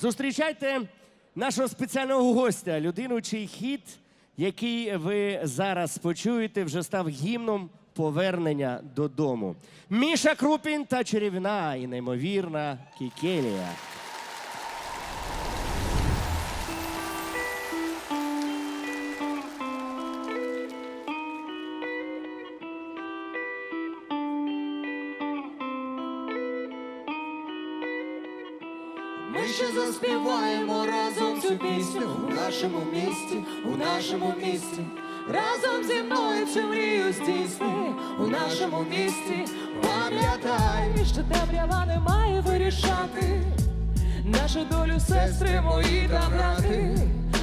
Зустрічайте нашого спеціального гостя, людину, чий хіт, який ви зараз почуєте, вже став гімном повернення додому. Міша Крупін та чарівна і неймовірна Кікелія. Ми ще заспіваємо разом цю пісню у нашому місті, у нашому місті. Разом зі мною цю мрію здійсни у нашому місті. Пам'ятай, що темрява не має вирішати. Нашу долю, сестри мої та брати.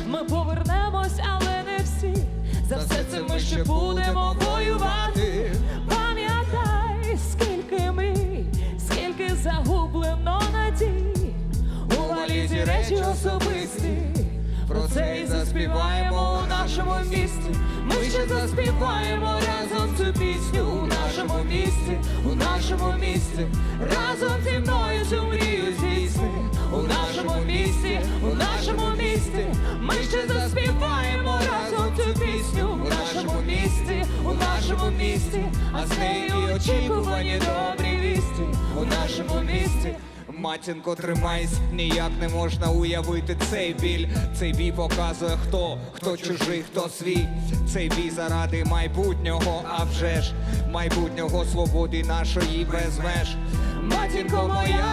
Ми повернемось, але не всі. За все це ми ще будемо речі особисті. Про це і заспіваємо у нашому місті. Ми ще заспіваємо разом цю пісню у нашому місті, у нашому місті. Разом зі мною цю мрію здійсни. У нашому місті, у нашому місті. Ми ще заспіваємо разом цю пісню у нашому місті, у нашому місті. А з нею очікувані добрі вісті. Матінко, тримайсь, ніяк не можна уявити цей біль. Цей бій показує хто, хто чужий, хто свій. Цей бій заради майбутнього, а вже ж майбутнього свободи нашої без меж. Матінко моя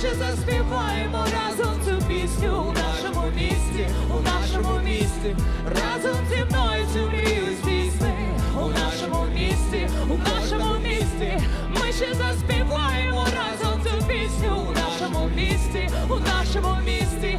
Ще заспіваємо разом цю пісню у нашому місті, у нашому місті. Разом зі мною цю мрію здійсни у нашому місті, у нашому місті. Ми ще заспіваємо разом цю пісню у нашому місті, у нашому місті.